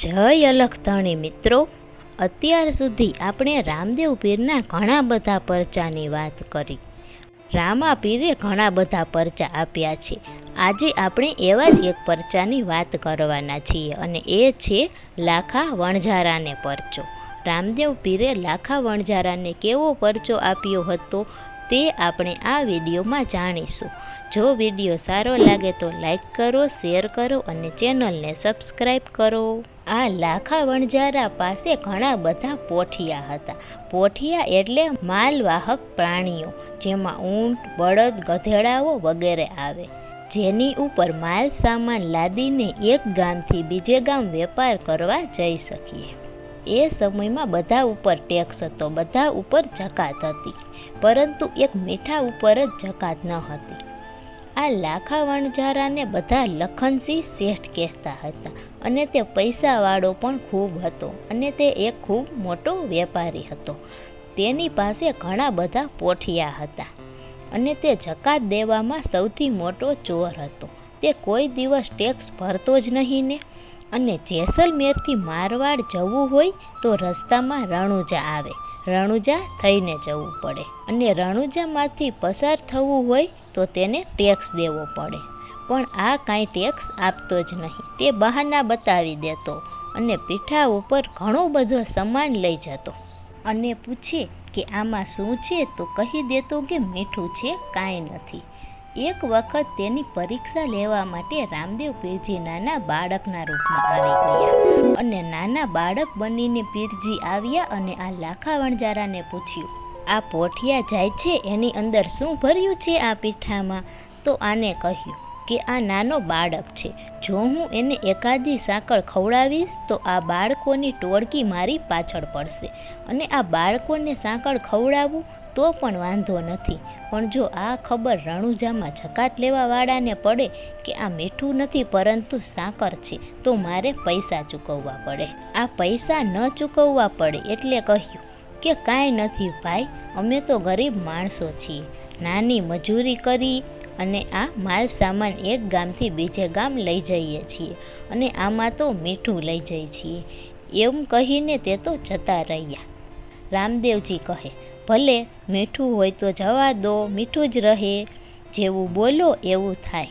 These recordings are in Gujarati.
જય અલખધણી મિત્રો. અત્યાર સુધી આપણે રામદેવ પીરના ઘણા બધા પરચાની વાત કરી. રામા પીરે ઘણા બધા પરચા આપ્યા છે. આજે આપણે એવા જ એક પરચાની વાત કરવાના છીએ અને એ છે લાખા વણઝારાને પરચો. રામદેવ પીરે લાખા વણઝારાને કેવો પરચો આપ્યો હતો તે આપણે આ વિડીયોમાં જાણીશું. જો વીડિયો સારો લાગે તો લાઈક કરો, શેર કરો અને ચેનલને સબસ્ક્રાઈબ કરો. આ લાખા વણજારા પાસે ઘણા બધા પોઠિયા હતા. પોઠિયા એટલે માલવાહક પ્રાણીઓ, જેમાં ઊંટ, બળદ, ગધેડાઓ વગેરે આવે. જેની ઉપર માલ સામાન લાદીને એક ગામથી બીજે ગામ વેપાર કરવા જઈ શકીએ. એ સમયમાં બધા ઉપર ટેક્સ હતો, બધા ઉપર જકાત હતી. પરંતુ એક મીઠા ઉપર જ જકાત ન હતી. આ લાખા વણઝારાને બધા લખનસિંહ શેઠ કહેતા હતા અને તે પૈસાવાળો પણ ખૂબ હતો અને તે એક ખૂબ મોટો વેપારી હતો. તેની પાસે ઘણા બધા પોઠિયા હતા અને તે જકાત દેવામાં સૌથી મોટો ચોર હતો. તે કોઈ દિવસ ટેક્સ ભરતો જ નહીં ને. અને જેસલમેરથી મારવાડ જવું હોય તો રસ્તામાં રણુજા આવે. રણુજા થઈને જવું પડે. અને રણુજામાંથી પસાર થવું હોય તો તેને ટેક્સ દેવો પડે. પણ આ કાંઈ ટેક્સ આપતો જ નહીં. તે બહાના બતાવી દેતો અને પીઠા ઉપર ઘણો બધો સામાન લઈ જતો. અને પૂછે કે આમાં શું છે? તો કહી દેતો કે મીઠું છે, કાંઈ નથી. એક વખત તેની પરીક્ષા લેવા માટે રામદેવ પીરજી નાના બાળકના રૂપમાં આવી ગયા અને નાના બાળક બનીને પીરજી આવ્યા અને આ લાખા વણજારાને પૂછ્યું, આ પોઠિયા જાય છે? એની અંદર શું ભર્યું છે આ પીઠામાં? તો આને કહ્યું કે, આ નાનો બાળક છે. જો હું એને એકાદી સાંકળ ખવડાવીશ, તો આ બાળકોની ટોળકી મારી પાછળ પડશે અને આ બાળકોને સાંકળ ખવડાવવું તો પણ વાંધો નથી. પણ જો આ ખબર રણુજામાં જકાત લેવાવાળાને પડે કે આ મીઠું નથી પરંતુ સાકર છે, તો મારે પૈસા ચૂકવવા પડે. આ પૈસા ન ચૂકવવા પડે એટલે કહ્યું કે કાંઈ નથી ભાઈ, અમે તો ગરીબ માણસો છીએ. નાની મજૂરી કરી અને આ માલ સામાન એક ગામથી બીજે ગામ લઈ જઈએ છીએ અને આમાં તો મીઠું લઈ જઈએ છીએ. એમ કહીને તે તો જતા રહ્યા. રામદેવજી કહે, ભલે મીઠું હોય તો જવા દો, મીઠું જ રહે, જેવું બોલો એવું થાય.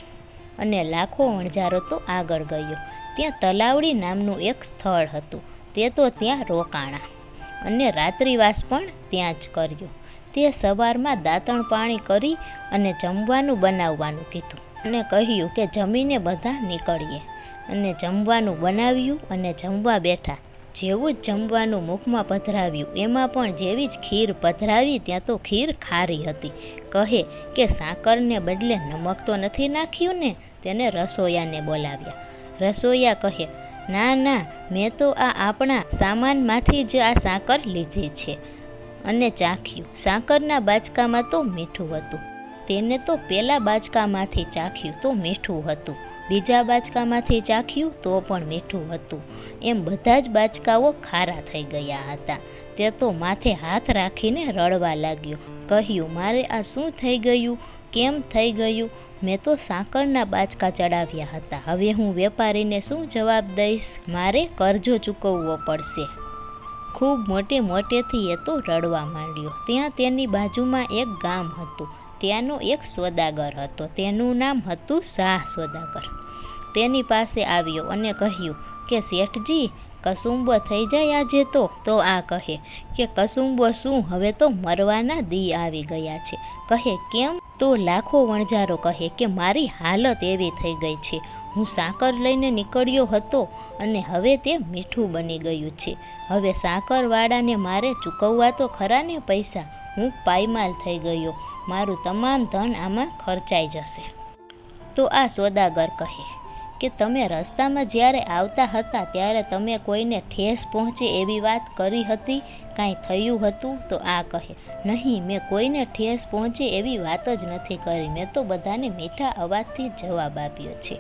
અને લાખો વણઝારો તો આગળ ગયો. ત્યાં તલાવડી નામનું એક સ્થળ હતું, તે તો ત્યાં રોકાણા. અને રાત્રિવાસ પણ ત્યાં જ કર્યો. તે સવારમાં દાંતણ પાણી કરી અને જમવાનું બનાવવાનું કીધું. અને કહ્યું કે જમીને બધા નીકળીએ. અને જમવાનું બનાવ્યું અને જમવા બેઠા. જેવું જમવાનું મુખમાં પધરાવ્યું એમાં પણ જેવી જ ખીર પધરાવી ત્યાં તો ખીર ખારી હતી. કહે કે સાકરને બદલે નમક તો નથી નાખ્યું ને? તેને રસોયાને બોલાવ્યા. રસોયા કહે, ના ના, મેં તો આ આપણા સામાનમાંથી જ આ સાકર લીધી છે. અને ચાખ્યું. સાકરના બાચકામાં તો મીઠું હતું. તેને તો પહેલાં બાચકામાંથી ચાખ્યું તો મીઠું હતું. બીજા બાચકામાંથી ચાખ્યું તો પણ મીઠું હતું. એમ બધા જ બાચકાઓ ખારા થઈ ગયા હતા. તે તો માથે હાથ રાખીને રડવા લાગ્યો. કહ્યું, મારે આ શું થઈ ગયું? કેમ થઈ ગયું? મેં તો સાંકળના બાચકા ચડાવ્યા હતા. હવે હું વેપારીને શું જવાબ દઈશ? મારે કરજો ચૂકવવો પડશે. ખૂબ મોટે મોટેથી એ તો રડવા માંડ્યો. ત્યાં તેની બાજુમાં એક ગામ હતું. ત્યાંનો એક સોદાગર હતો. તેનું નામ હતું શાહ સોદાગર. તેની પાસે આવ્યો અને કહ્યું, કે શેઠજી, કસુંબો થઈ જાય આજે તો? તો આ કહે, કે કસુંબો શું? હવે તો મરવાના દી આવી ગયા છે. કહે, કેમ? તો લાખો વણજારો કહે, કે મારી હાલત એવી થઈ ગઈ છે. હું સાકર લઈને નીકળ્યો હતો અને હવે તે મીઠું બની ગયું છે. હવે સાકરવાળાને મારે ચૂકવવા તો ખરા ને પૈસા? હું પાયમાલ થઈ ગયો. મારું તમામ ધન આમાં ખર્ચાઈ જશે. તો આ સોદાગર કહે કે તમે રસ્તામાં જ્યારે આવતા હતા ત્યારે તમે કોઈને ઠેસ પહોંચે એવી વાત કરી હતી? કાંઈ થયું હતું? તો આ કહે, નહીં, મેં કોઈને ઠેસ પહોંચે એવી વાત જ નથી કરી. મેં તો બધાને મીઠા અવાજથી જવાબ આપ્યો છે.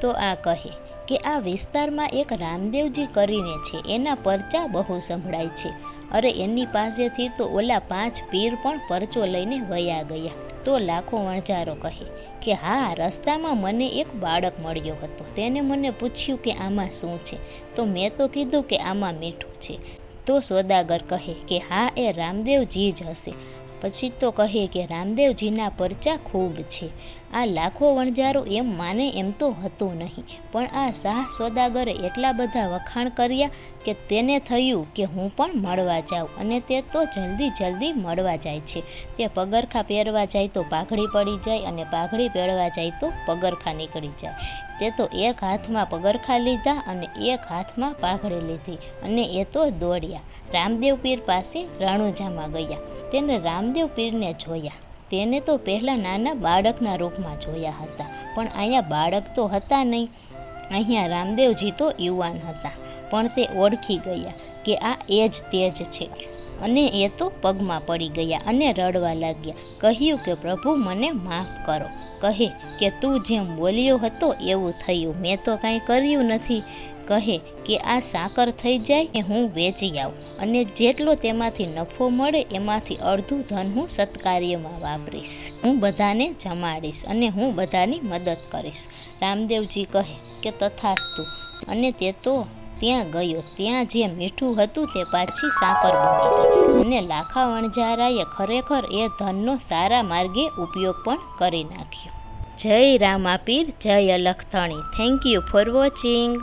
તો આ કહે કે આ વિસ્તારમાં એક રામદેવજી કરીને છે. એના પરચા બહુ સંભળાય છે. અરે એની પાસેથી તો ઓલા પાંચ પીર પણ પરચો લઈને વયા ગયા. તો લાખો વણજારો કહે કે, હા, રસ્તામાં મને એક બાળક મળ્યો હતો. તેને મને પૂછ્યું કે, આમાં શું છે? તો મેં તો કીધું કે, આમાં મીઠું છે. તો સોદાગર કહે કે, હા, એ રામદેવજી જ હશે. પછી તો કહે કે, રામદેવજીના પરચા ખૂબ છે. આ લાખો વણજારો એમ માને એમ તો હતું નહીં. પણ આ શાહ સોદાગરે એટલા બધા વખાણ કર્યા કે તેને થયું કે હું પણ મળવા જાઉં અને તે તો જલ્દી જલ્દી મળવા જાય છે. તે પગરખા પહેરવા જાય તો પાઘડી પડી જાય અને પાઘડી પહેરવા જાય તો પગરખા નીકળી જાય. તે તો એક હાથમાં પગરખા લીધા અને એક હાથમાં પાઘડી લીધી અને એ તો દોડ્યા. રામદેવ પીર પાસે રાણુજામાં ગયા. તેને રામદેવ પીરને જોયા. તેને તો પહેલાં નાના બાળકના રૂપમાં જોયા હતા. પણ અહીંયા બાળક તો હતા નહીં. અહીંયા રામદેવજી તો યુવાન હતા. પણ તે ઓળખી ગયા કે આ એ જ તેજ છે. અને એ તો પગમાં પડી ગયા અને રડવા લાગ્યા. કહ્યું કે, પ્રભુ, મને માફ કરો. કહે કે, તું જેમ બોલ્યો હતો એવું થયું. મેં તો કાંઈ કર્યું નથી. કહે કે આ સાકર થઈ જાય એ હું વેચી આવું. અને જેટલો તેમાંથી નફો મળે એમાંથી અડધું ધન હું સત્કાર્યમાં વાપરીશ. હું બધાને જમાડીશ અને હું બધાની મદદ કરીશ. રામદેવજી કહે કે તથાસ્તુ. અને તે તો ત્યાં ગયો. ત્યાં જે મીઠું હતું તે પાછી સાકર બની અને લાખા વણઝારાએ ખરેખર એ ધનનો સારા માર્ગે ઉપયોગ પણ કરી નાખ્યો. જય રામાપીર, જય અલખથણી. Thank you for watching